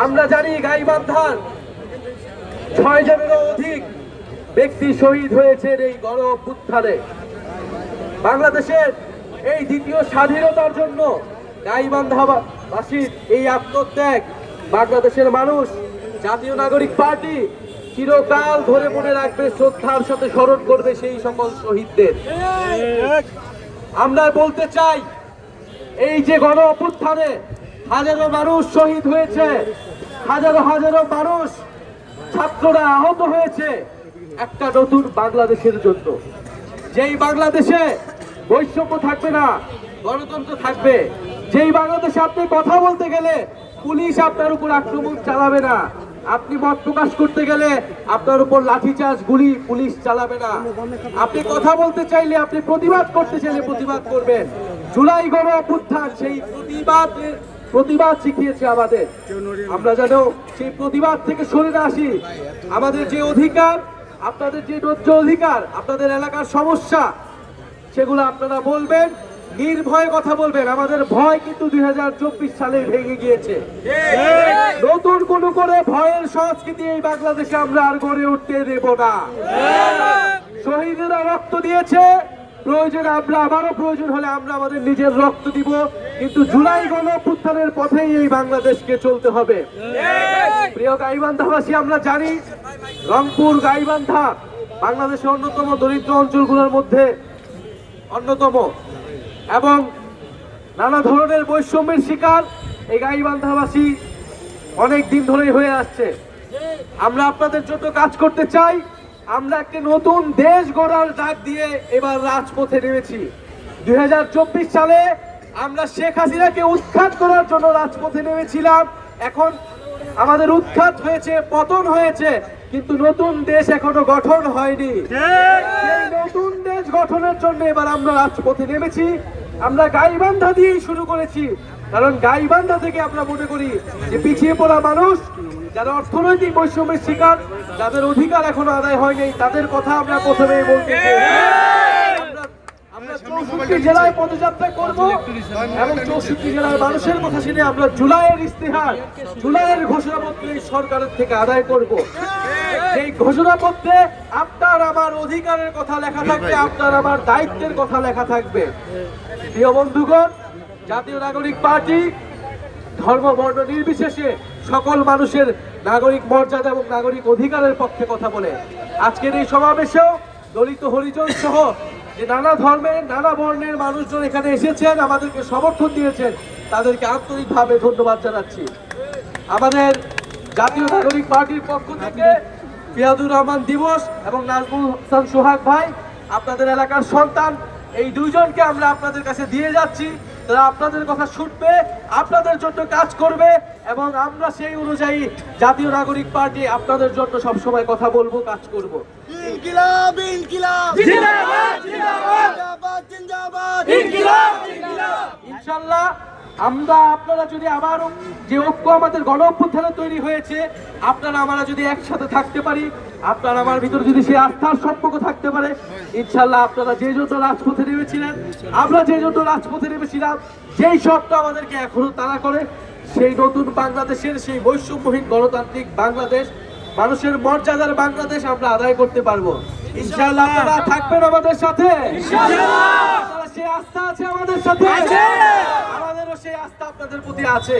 আমরা জানি গাইবান্ধার ছয় জনেরও অধিক ব্যক্তি শহীদ হয়েছেন এই গণ অভ্যুত্থানে বাংলাদেশের এই দ্বিতীয় স্বাধীনতার জন্য গাইবান্ধাবাসীর এই আত্মত্যাগ, বাংলাদেশের মানুষ, জাতীয় নাগরিক পার্টি চিরকাল ধরে মনে রাখবে, শ্রদ্ধার সাথে স্মরণ করবে সেই সকল শহীদদের। আমরা বলতে চাই, এই যে গণ অভ্যুত্থানে হাজারো মানুষ শহীদ হয়েছে। হাজারো হাজারো মানুষ ছাত্ররা আহত হয়েছে। একটা নতুন বাংলাদেশের জন্য। যেই বাংলাদেশে বৈষম্য থাকবে না, গণতন্ত্র থাকবে, যেই বাংলাদেশে আপনি কথা বলতে গেলে পুলিশ আপনার উপর আক্রমণ চালাবে না, আপনি মত প্রকাশ করতে গেলে আপনার উপর লাঠিচার্জ, গুলি, পুলিশ চালাবে না। আপনি কথা বলতে চাইলে আপনি প্রতিবাদ করতে চাইলে প্রতিবাদ করবেন। জুলাই গণ অভ্যুত্থান সেই প্রতিবাদ প্রতিবাদ শিখিয়েছে আমাদের। আমরা যেন সেই প্রতিবাদ থেকে সরে আসি। আমাদের যে অধিকার, আপনাদের যে ন্যায্য অধিকার, আপনাদের এলাকার সমস্যা, সেগুলো আপনারা বলবেন, নির্ভয়ে কথা বলবেন। আমাদের ভয় কিন্তু দুই সালে ভেঙে গিয়েছে। নতুন কোন করে ভয়ের সংস্কৃতি এই বাংলাদেশে আমরা আর গড়ে উঠতে দেব না। শহীদেরা রক্ত দিয়েছে। প্রয়োজন আমরা আবারও প্রয়োজন হলে আমরা আমাদের নিজের রক্ত দিব। কিন্তু জুলাই গণ অভ্যুত্থানের পথেই এই বাংলাদেশকে চলতে হবে। প্রিয় গাইবান্ধাবাসী, আমরা জানি রংপুর, গাইবান্ধা বাংলাদেশের অন্যতম দরিদ্র অঞ্চলগুলোর মধ্যে অন্যতম এবং নানা ধরনের বৈষম্যের শিকার এই গাইবান্ধাবাসী অনেক দিন ধরেই হয়ে আসছে। আমরা আপনাদের জন্য কাজ করতে চাই, আমরা একটি নতুন দেশ গড়ার ডাক দিয়ে এবার রাজপথে নেমেছি। দুই হাজার চব্বিশ সালে আমরা শেখ হাসিনাকে উৎখাত করার জন্য রাজপথে নেমেছিলাম। এখন আমাদের উৎখাত হয়েছে পতন হয়েছে কিন্তু নতুন দেশ এখনও গঠন হয়নি। নতুন দেশ গঠনের জন্য এবার আমরা রাজপথে নেমেছি। আমরা গাইবান্ধা দিয়েই শুরু করেছি। কারণ গাইবান্ধা থেকে আমরা মনে করি যে পিছিয়ে পড়া মানুষ যারা অর্থনৈতিক বৈষম্যের শিকার যাদের অধিকার এখনও আদায় হয়নি তাদের কথা আমরা প্রথমেই বলতে চাই। চৌষট্টি জেলায় পদযাত্রা করব এবং চৌষট্টি জেলার মানুষের কথা শুনে আমরা জুলাইয়ের ইস্তেহার জুলাইয়ের ঘোষণাপত্র সরকারের থেকে আদায় করব। এই ঘোষণাপত্রে আপনার আমার অধিকারের কথা লেখা থাকবে, আপনার আমার দায়িত্বের কথা লেখা থাকবে। প্রিয় বন্ধুগণ, জাতীয় নাগরিক পার্টি ধর্ম, বর্ণ নির্বিশেষে সকল মানুষের নাগরিক মর্যাদা এবং নাগরিক অধিকারের পক্ষে কথা বলে। আজকের এই সমাবেশেও দলিত হরিজন সহ যে নানা ধর্মের, নানা বর্ণের মানুষজন এখানে এসেছেন, আমাদেরকে সমর্থন দিয়েছেন। তাদেরকে আন্তরিকভাবে ধন্যবাদ জানাচ্ছি। আমাদের জাতীয় নাগরিক পার্টির পক্ষ থেকে পিয়াদুর রহমান দিবস এবং নাজমুল হাসান সোহাগ ভাই, আপনাদের এলাকার সন্তান, এই দুইজনকে আমরা আপনাদের কাছে দিয়ে যাচ্ছি। তারা আপনাদের কথা শুনবে আপনাদের জন্য কাজ করবে এবং আমরা সেই অনুযায়ী জাতীয় নাগরিক পার্টি আপনাদের জন্য সব সময় কথা বলব কাজ করব। ইনকিলাব ইনকিলাব। জিন্দাবাদ, জিন্দাবাদ। জিন্দাবাদ জিন্দাবাদ। ইনশাল্লাহ আমরা আপনারা যদি আবারও যে ঐক্য আমাদের গণ অভ্যুত্থানে তৈরি হয়েছে আপনারা আমরা যদি একসাথে থাকতে পারি আপনার আমার ভিতরে যদি সেই আস্থার সম্পর্ক থাকতে পারে ইনশাল্লাহ আপনারা যে জন্য রাজপথে নেমেছিলেন আমরা যে জন্য রাজপথে নেমেছিলাম যেই সবটা আমাদেরকে এখনও তারা করে সেই নতুন বাংলাদেশের সেই বৈষম্যহীন গণতান্ত্রিক বাংলাদেশ মানুষের মর্যাদার বাংলাদেশ আমরা আদায় করতে পারব। ইনশাল্লাহ আপনারা থাকবেন আমাদের সাথে। সেই আস্থা আছে আমাদের সাথে। আপনাদের প্রতি আছে।